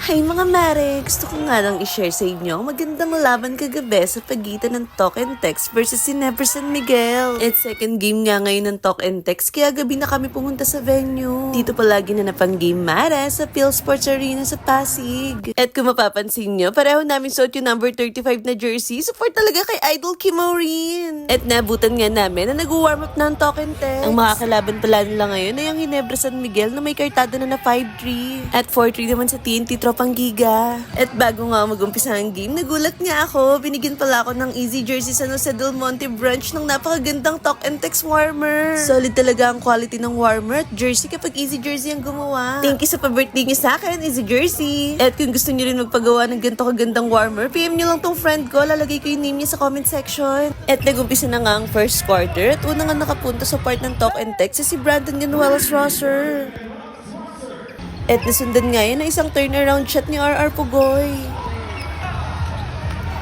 Hi mga mare! Gusto ko nga lang i-share sa inyo ang magandang laban kagabi sa pagitan ng Talk and Text versus si Never San Miguel. It's second game nga ngayon ng Talk and Text kaya gabi na kami pumunta sa venue. Dito palagi na napang game mare sa Phil Sports Arena sa Pasig. At kung mapapansin nyo, pareho namin suot yung number 35 na jersey. Support talaga kay Idol Kimorin. At nabutan nga namin na nag-warm up ng Talk and Text. Ang makakalaban pala nila ngayon ay ang Ginebra San Miguel na may kartada na na 5-3. At 4-3 naman sa TNT Tropang Giga. At bago nga mag-umpisa ang game, nagulat nga ako. Binigyan pala ako ng easy jersey sa Jose Del Monte branch ng napakagandang Talk and Text warmer. Solid talaga ang quality ng warmer at jersey kapag easy jersey ang gumawa. Thank you sa pa-birthday niyo sa akin, easy jersey. At kung gusto niyo rin magpagawa ng ganito kagandang warmer, PM niyo lang tong friend ko. Lalagay ko yung name niya sa comment section. At nag-umpisa na nga ang first quarter at una nga nakapunta sa part ng Talk and Text si Brandon Ganuelas Rosser. At nasundan nga yun na isang turnaround shot ni RR Pugoy.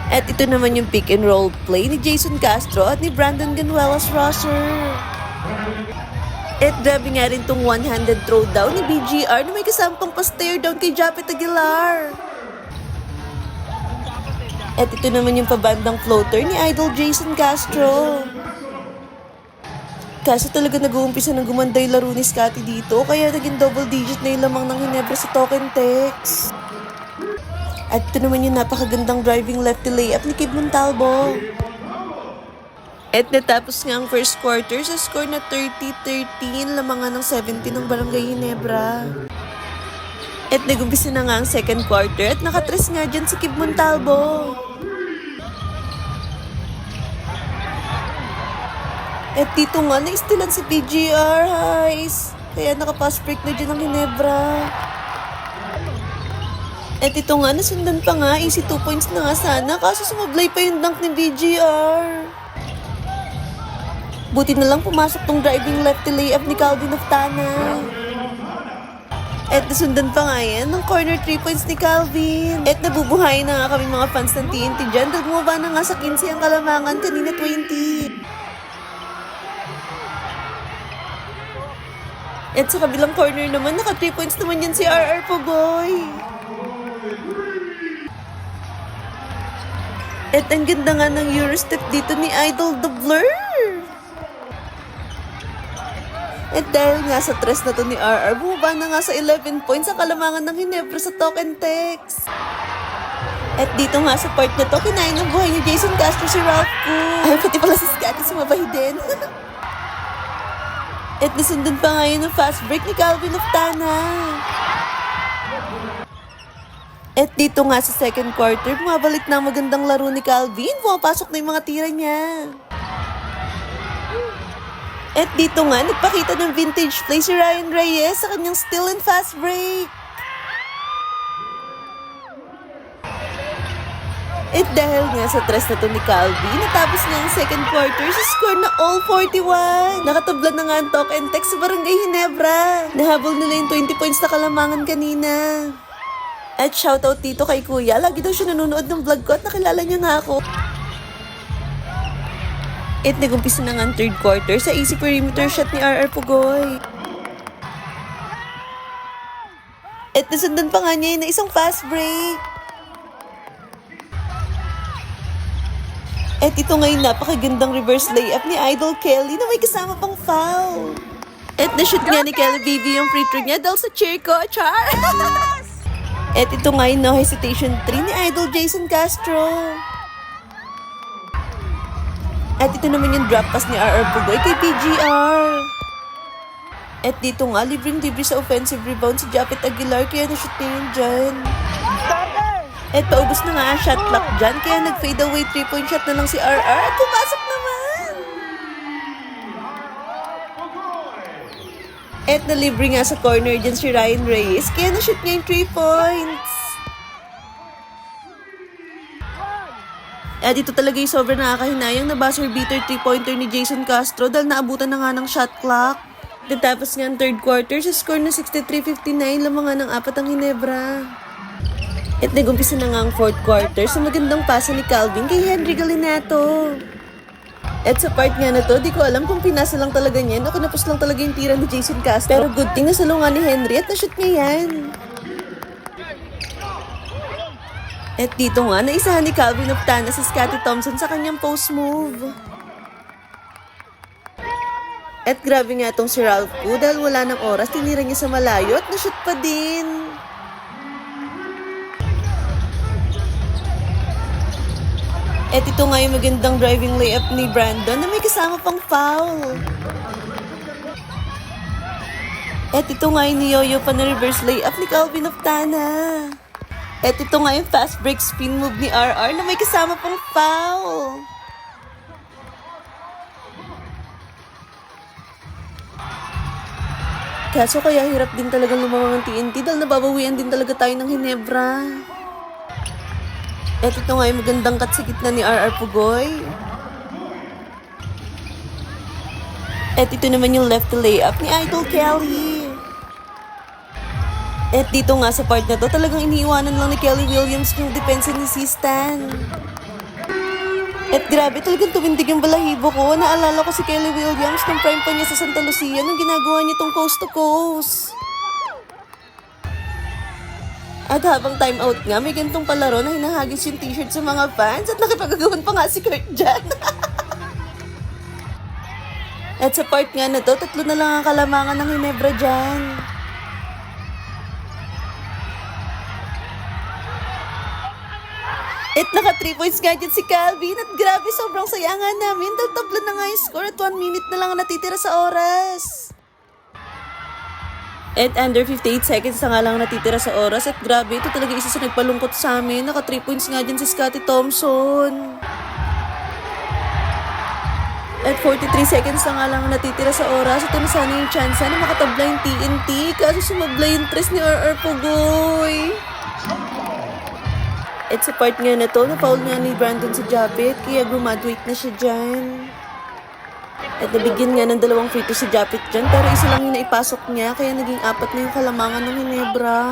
At ito naman yung pick and roll play ni Jason Castro at ni Brandon Ganuelas Rosser. At grabe nga rin tong one-handed throwdown ni BGR na may kasampang pa-stare down kay Japet Aguilar. At ito naman yung pabandang floater ni Idol Jason Castro. Kaso talaga nag-uumpisa ng gumanda yung laro ni Scotty dito, kaya naging double digit na yung lamang ng Hinebra sa token text. At ito naman yung napakagandang driving lefty layup ni Kid Montalvo. At natapos nga ang first quarter sa score na 30-13, lamangan ng 17 ng Barangay Hinebra. At nagumpisa na nga ang second quarter at nakatres nga dyan si Kid Montalvo. At dito nga, naistilan si PGR, guys. Kaya nakapass break na dyan ang Hinebra. At ito nga, nasundan pa nga, easy 2 points na nga sana, kaso sumablay pa yung dunk ni BGR. Buti na lang pumasok tong driving lefty layup ni Calvin Oftana. At nasundan pa nga yan ng corner 3 points ni Calvin. At nabubuhay na nga kami mga fans ng TNT dyan dahil bumaba na nga sa 15 ang kalamangan kanina 20. At sa kabilang corner naman, naka 3 points naman yan si RR Pogoy. At ang ganda nga ng Eurostep dito ni Idol The Blur. At dahil nga sa tres na to ni RR, bumaba na nga sa 11 points ang kalamangan ng Hinebra sa token text. At dito nga sa part na to, kinain ng buhay ni Jason Castro si Ralph Koo. Ay, pati pala si Scotty sumabay din. At nasundan pa ngayon ng fast break ni Calvin Oftana. At dito nga sa second quarter, bumabalik na ang magandang laro ni Calvin. Pumapasok na yung mga tira niya. At dito nga, nagpakita ng vintage play si Ryan Reyes sa kanyang still and fast break. At dahil nga sa tres na to ni Calvi, natapos nga ang second quarter sa score na all 41. Nakatabla na nga ang talk and text sa Barangay Hinebra. Nahabol nila yung 20 points na kalamangan kanina. At shoutout dito kay Kuya, lagi daw siya nanonood ng vlog ko at nakilala niya nga ako. At nagumpisa na nga ang third quarter sa easy perimeter shot ni RR Pugoy. At nasundan pa nga niya na isang fast break. At ito ngayon napakagandang reverse layup ni Idol Kelly na may kasama pang foul. At na-shoot nga ni Kelly Bibi yung free throw niya dahil sa cheer ko, char! At ito ngayon no hesitation 3 ni Idol Jason Castro. At ito naman yung drop pass ni RR Pugoy kay PGR. At dito nga, libreng-libre sa offensive rebound si Japet Aguilar kaya na-shoot niya yun dyan. At paubos na nga ang shot clock dyan, kaya nag-fade away 3-point shot na lang si RR at pumasok naman! At nalibre nga sa corner dyan si Ryan Reyes, kaya na-shoot niya yung 3 points. At ito talaga yung sobrang nakakahinayang na buzzer beater 3-pointer ni Jason Castro dahil naabutan na nga ng shot clock. Natapos nga ang third quarter sa score na 63-59 lamang nga ng apat ang Hinebra. At nagumpisa na nga ang fourth quarter sa magandang pasa ni Calvin kay Henry Galinato. At sa part nga na to, di ko alam kung pinasa lang talaga niyan o kinapos lang talaga yung tira ni Jason Castro. Pero good thing na salungan ni Henry at na-shoot niya yan. At dito nga, naisahan ni Calvin Optana si Scotty Thompson sa kanyang post move. At grabe nga tong si Ralph po dahil wala ng oras, tinira niya sa malayo at nashoot pa din. At ito nga yung magandang driving layup ni Brandon na may kasama pang foul. At ito nga yung niyoyo pa na reverse layup ni Calvin Oftana. At ito nga yung fast break spin move ni RR na may kasama pang foul. Kaso kaya hirap din talaga lumamang ng TNT dahil nababawian din talaga tayo ng Hinebra. At ito nga yung magandang cut sa gitna ni RR Pugoy. At ito naman yung left layup ni Idol Kelly. At dito nga sa part na to, talagang iniiwanan lang ni Kelly Williams yung depensa ni si Stan. At grabe, talagang tumindig yung balahibo ko. Naalala ko si Kelly Williams nung prime pa niya sa Santa Lucia nung ginagawa niya tong coast to coast. At habang time out nga, may gantong palaro na hinahagis yung t-shirt sa mga fans at nakipagagawan pa nga si Kurt dyan. at sa part nga na to, tatlo na lang ang kalamangan ng Hinebra dyan. At naka 3 points nga dyan si Calvin at grabe sobrang saya nga namin dahil tabla na nga yung score at 1 minute na lang ang natitira sa oras. At under 58 seconds na nga lang natitira sa oras at grabe ito talaga isa sa nagpalungkot sa amin. Naka 3 points nga dyan si Scotty Thompson. At 43 seconds na nga lang ang natitira sa oras. Ito na sana yung chance na makatabla yung TNT. Kaso sumabla yung tres ni RR Pugoy. At sa part nga na to, na-foul nga ni Brandon sa Japet, kaya graduate na siya dyan. At nabigyan nga ng dalawang free to si Japet dyan, pero isa lang yung naipasok niya, kaya naging apat na yung kalamangan ng Hinebra.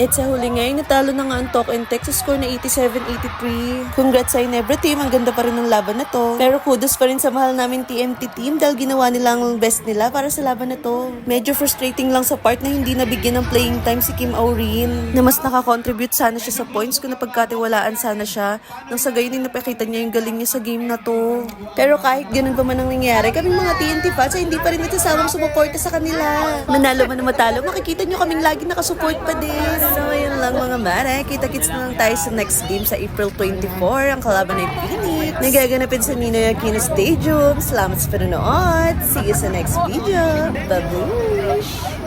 At sa huli ngayon, natalo na nga ang Talk and Text score na 87-83. Congrats sa Hinebra team, ang ganda pa rin ng laban na to. Pero kudos pa rin sa mahal namin TMT team dahil ginawa nila ang best nila para sa laban na to. Medyo frustrating lang sa part na hindi nabigyan ng playing time si Kim Aurin. Na mas nakakontribute sana siya sa points kung napagkatiwalaan sana siya. Nang sa gayon din napakita niya yung galing niya sa game na to. Pero kahit ganun pa man ang nangyari, kaming mga TNT fans ay hindi pa rin nagsasawang sumuporta sa kanila. Manalo man o matalo, makikita nyo kaming lagi nakasupport pa din. So, yun lang mga mare. Kita-kits na lang tayo sa next game sa April 24. Ang kalaban ay Phoenix. Nagaganapin sa Ninoy Aquino Stadium. Salamat sa panonood. See you sa next video. Babush!